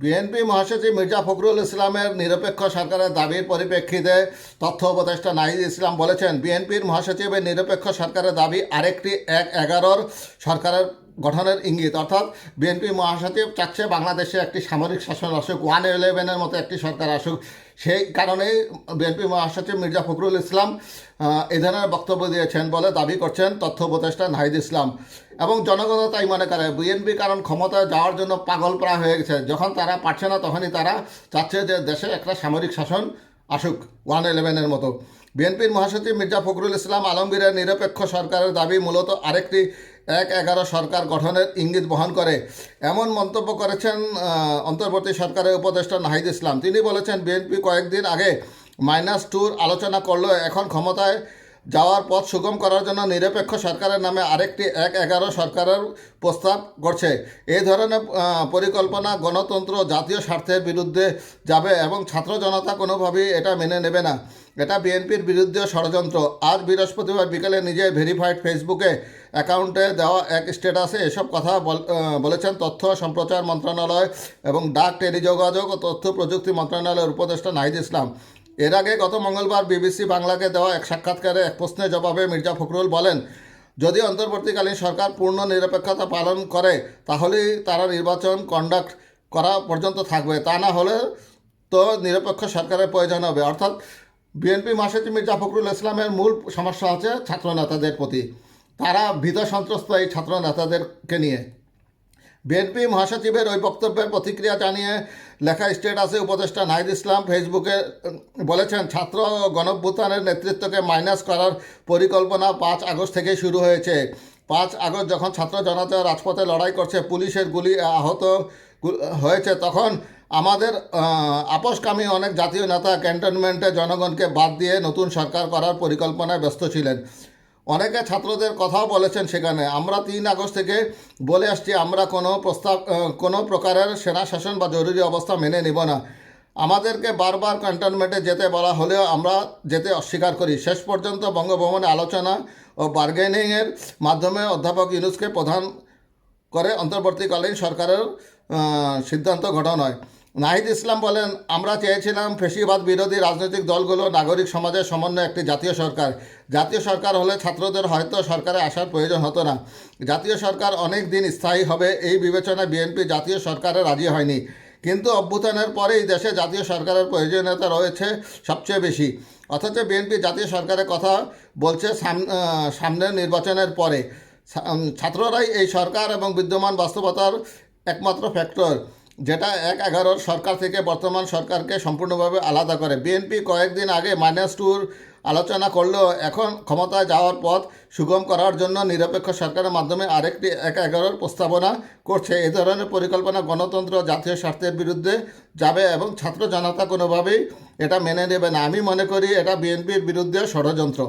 BNP মহাসচিব মির্জা ফখরুল ইসলামের নিরপেক্ষ সরকারের দাবির পরিপ্রেক্ষিতে তথ্য উপদেষ্টা নাহিদ ইসলাম বলেছেন বিএনপির মহাসচিবের নিরপেক্ষ সরকারের দাবি আরেকটি, এক এগারোর সরকারের গঠনের ইঙ্গিত, অর্থাৎ বিএনপি মহাসচিব চাচ্ছে বাংলাদেশে একটি সামরিক শাসন আসুক ওয়ান ইলেভেনের মতো একটি সরকার আসুক। সেই কারণেই বিএনপি মহাসচিব মির্জা ফখরুল ইসলাম এ ধরনের বক্তব্য দিয়েছেন বলে দাবি করছেন তথ্য উপদেষ্টা নাহিদ ইসলাম। এবং জনগণও তাই মনে করে বিএনপি কারণ ক্ষমতায় যাওয়ার জন্য পাগল প্রায় হয়ে গেছে। যখন তারা পারছে না, তখনই তারা চাচ্ছে যে দেশে একটা সামরিক শাসন আসুক ওয়ান ইলেভেনের মতো। বিএনপির মহাসচিব মির্জা ফখরুল ইসলাম আলমগীরের নিরপেক্ষ সরকারের দাবি মূলত আরেকটি এক এগারো সরকার গঠনের ইঙ্গিত বহন করে। এমন মন্তব্য করেছেন অন্তর্বর্তী সরকারের উপদেষ্টা নাহিদ ইসলাম। তিনি বলেছেন, বিএনপি কয়েকদিন আগে মাইনাস টুর আলোচনা করলেও এখন ক্ষমতায় যাওয়ার পথ সুগম করার জন্য নিরপেক্ষ সরকারের নামে আরেকটি এক এগারো সরকারের প্রস্তাব করছে এই ধরনের পরিকল্পনা গণতন্ত্র জাতীয় স্বার্থের বিরুদ্ধে যাবে এবং ছাত্র জনতা কোনোভাবেই এটা মেনে নেবে না। এটা বিএনপির বিরুদ্ধে ষড়যন্ত্র। আজ বৃহস্পতিবার বিকেলে নিজের ভেরিফাইড ফেসবুকে অ্যাকাউন্টে দেওয়া এক স্ট্যাটাসে এসব কথা বলেছেন তথ্য সম্প্রচার মন্ত্রণালয় এবং ডাক, টেলিযোগাযোগ ও তথ্য প্রযুক্তি মন্ত্রণালয়ের উপদেষ্টা নাহিদ ইসলাম। এর আগে গত মঙ্গলবার বিবিসি বাংলাকে দেওয়া এক সাক্ষাৎকারে এক প্রশ্নের জবাবে মির্জা ফখরুল বলেন, যদি অন্তর্বর্তীকালীন সরকার পূর্ণ নিরপেক্ষতা পালন করে, তাহলেই তারা নির্বাচন কন্ডাক্ট করা পর্যন্ত থাকবে। তা না হলে তো নিরপেক্ষ সরকারের প্রয়োজন হবে। অর্থাৎ বিএনপি মহাসচিব মির্জা ফখরুল ইসলামের মূল সমস্যা হচ্ছে ছাত্র নেতাদের প্রতি। তারা ভীত সন্ত্রস্ত এই ছাত্র নেতাদেরকে নিয়ে। বিএনপি মহাসচিবের ওই বক্তব্যের প্রতিক্রিয়া জানিয়ে লেখা স্টেটাসে উপদেষ্টা নাহিদ ইসলাম ফেসবুকে বলেছেন ছাত্র গণভ্যুত্থানের নেতৃত্বকে মাইনাস করার পরিকল্পনা পাঁচ আগস্ট থেকেই শুরু হয়েছে। পাঁচ আগস্ট যখন ছাত্র জনতা রাজপথে লড়াই করছে পুলিশের গুলি আহত হয়েছে তখন আমাদের আহ, আপোষকামী অনেক জাতীয় নেতা ক্যান্টনমেন্টে জনগণকে বাদ দিয়ে নতুন সরকার করার পরিকল্পনায় ব্যস্ত ছিলেন। অনেকে ছাত্রদের কথাও বলেছেন সেখানে। আমরা তিন আগস্ট থেকে বলে আসছি, আমরা কোনো প্রস্তাব কোনো প্রকারের সেনা শাসন বা জরুরি অবস্থা মেনে নিব না। আমাদেরকে বারবার ক্যান্টনমেন্টে যেতে বলা হলেও আমরা যেতে অস্বীকার করি। শেষ পর্যন্ত বঙ্গভবনে আলোচনা ও বার্গেনিংয়ের মাধ্যমে অধ্যাপক ইউনুসকে প্রধান করে অন্তর্বর্তীকালীন সরকারের সিদ্ধান্ত গঠন হয়। নাহিদ ইসলাম বলেন, আমরা চেয়েছিলাম ফেসিবাদ বিরোধী রাজনৈতিক দলগুলো নাগরিক সমাজের সমন্বয় একটি জাতীয় সরকার। জাতীয় সরকার হলে ছাত্রদের হয়তো সরকারে আসার প্রয়োজন হতো না। জাতীয় সরকার অনেক দিন স্থায়ী হবে, এই বিবেচনায় বিএনপি জাতীয় সরকারে রাজি হয়নি। কিন্তু অভ্যুত্থানের পরেই দেশে জাতীয় সরকারের প্রয়োজনীয়তা রয়েছে সবচেয়ে বেশি। অথচ বিএনপি জাতীয় সরকারের কথা বলছে সাম- সামনের নির্বাচনের পরে। ছাত্ররাই এই সরকার এবং বিদ্যমান বাস্তবতার একমাত্র ফ্যাক্টর যেটা এক এগারোর সরকার থেকে বর্তমান সরকারকে সম্পূর্ণভাবে আলাদা করে। বিএনপি কয়েকদিন আগে মাইনাস টুর আলোচনা করলেও এখন ক্ষমতায় যাওয়ার পথ সুগম করার জন্য নিরপেক্ষ সরকারের মাধ্যমে আরেকটি এক এগারোর প্রস্তাবনা করছে। এ ধরনের পরিকল্পনা গণতন্ত্র, জাতীয় স্বার্থের বিরুদ্ধে যাবে এবং ছাত্র জনতা কোনোভাবেই এটা মেনে নেবে না। আমি মনে করি এটা বিএনপির বিরুদ্ধে ষড়যন্ত্র।